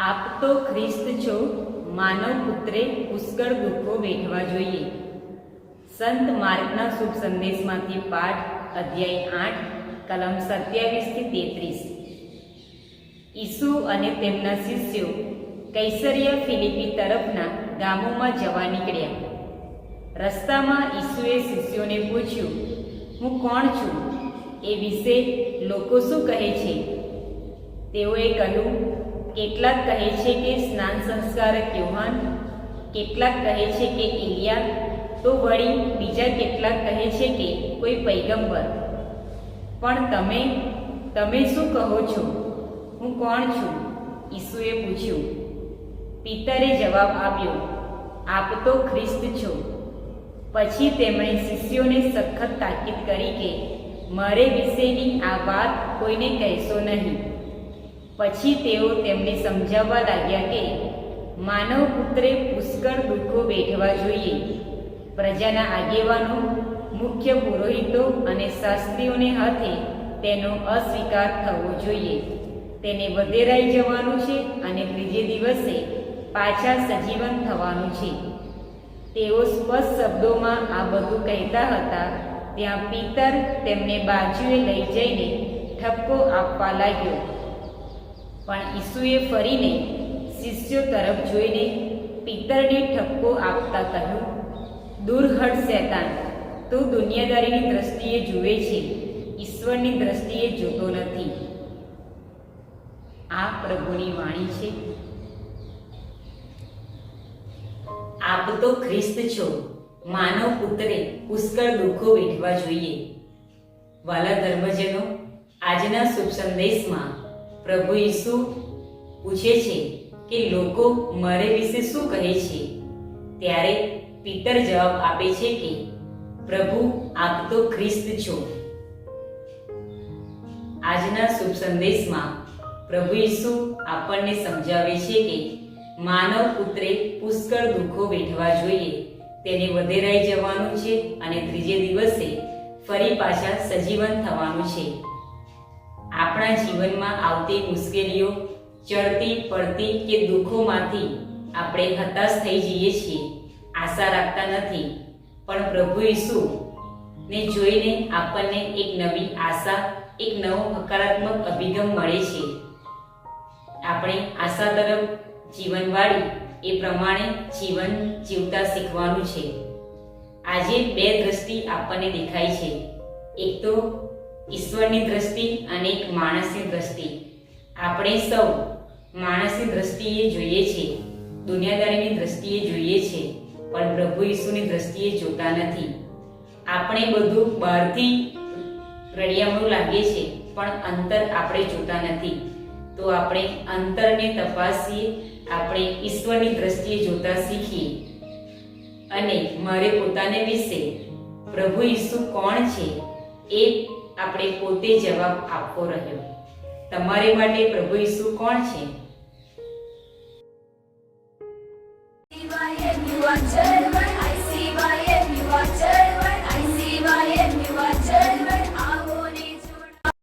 આપ તો ખ્રિસ્ત છો, માનવ પુત્રે પુષ્કળ દુઃખો વેઠવા જોઈએ. સંત માર્ગના શુભ સંદેશમાંથી પાઠ, અધ્યાય આઠ, કલમ સત્યાવીસથી તેત્રીસ. ઈસુ અને તેમના શિષ્યો કૈસરિયા ફિલિપી તરફના ગામોમાં જવા નીકળ્યા. રસ્તામાં ઈસુએ શિષ્યોને પૂછ્યું, હું કોણ છું? એ વિશે લોકો શું કહે છે? તેઓએ કહ્યું કેટલાક કહે છે કે સ્નાન સંસ્કારક યુવાન, કેટલાક કહે છે કે ઇલિયા તો વળી બીજા કેટલાક કહે છે કે કોઈ પૈગંબર. પણ તમે તમે શું કહો છો? હું કોણ છું? ઈસુએ પૂછ્યું. પિતરે જવાબ આપ્યો, આપ તો ખ્રિસ્ત છો. પછી તેમણે શિષ્યોને સખત તાકીદ કરી કે, મારે વિશેની આ વાત કોઈને કહેશો નહીં. પછી તેઓ તેમને સમજાવવા લાગ્યા કે માનવ પુત્રે પુષ્કળ દુઃખો વેઠવા જોઈએ. પ્રજાના આગેવાનો, મુખ્ય પુરોહિતો અને શાસ્ત્રીઓને હાથે તેનો અસ્વીકાર થવો જોઈએ. તેને વધેરાઈ જવાનું છે અને ત્રીજે દિવસે પાછા સજીવન થવાનું છે. તેઓ સ્પષ્ટ શબ્દોમાં આ બધું કહેતા હતા. ત્યાં પિતર તેમને બાજુએ લઈ જઈને ઠપકો આપવા લાગ્યો. પણ ઈસુએ ફરીને શિષ્યો તરફ જોઈને પિતરને ઠપકો આપતા કહ્યું દૂર હટ શેતાન, તું દુનિયાદારીની દ્રષ્ટિએ જુએ છે. ઈશ્વરની દ્રષ્ટિએ જોતો નથી. આ પ્રભુની વાણી છે. આપ તો ખ્રિસ્ત છો. માનવ પુત્રે પુષ્કળ દુઃખો વેઠવા જોઈએ. વાલા ધર્મજનો, આજના શુભ સંદેશમાં પ્રભુ ઈસુ પૂછે છે કે લોકો મારે વિશે શું કહે છે? ત્યારે પિતર જવાબ આપે છે કે, પ્રભુ, આપ તો ખ્રિસ્ત છો. આજના શુભ સંદેશમાં પ્રભુ ઈસુ આપણને સમજાવે છે કે, માનવ પુત્રે પુષ્કળ દુઃખો વેઠવા જોઈએ. તેને વધેરાઈ જવાનું છે અને ત્રીજે દિવસે ફરી પાછા સજીવન થવાનું છે. આપણા જીવનમાં આવતી મુશ્કેલીઓ, ચડતી, પડતી કે દુઃખોમાંથી આપણે હતાશ થઈ જઈએ છીએ. આશા રાખતા નથી. પણ પ્રભુ ઈસુ ને જોઈને આપણને એક નવી આશા, એક નવો હકારાત્મક અભિગમ મળે છે. આપણે આશા તરફ જીવનવાળી એ પ્રમાણે જીવન જીવતા શીખવાનું છે. આજે બે દ્રષ્ટિ આપણને દેખાય છે. એક તો ઈશ્વરની દ્રષ્ટિ અને એક માણસની દ્રષ્ટિ. આપણે સૌ માણસની દ્રષ્ટિએ જોઈએ છે દુનિયાદારીની દ્રષ્ટિએ જોઈએ છે પણ પ્રભુ ઈસુની દ્રષ્ટિએ જોતા નથી. આપણે બધું બહારથી રડિયામણું લાગે છે પણ અંતર આપણે જોતા નથી. તો આપણે અંતરને તપાસીએ, આપણે ઈશ્વરની દ્રષ્ટિએ જોતા શીખીએ. અને મારે પોતાને વિશે પ્રભુ ઈસુ કોણ છે એ આપણે પોતે જવાબ આપવો રહ્યો. તમારે માટે પ્રભુ ઈસુ કોણ છે?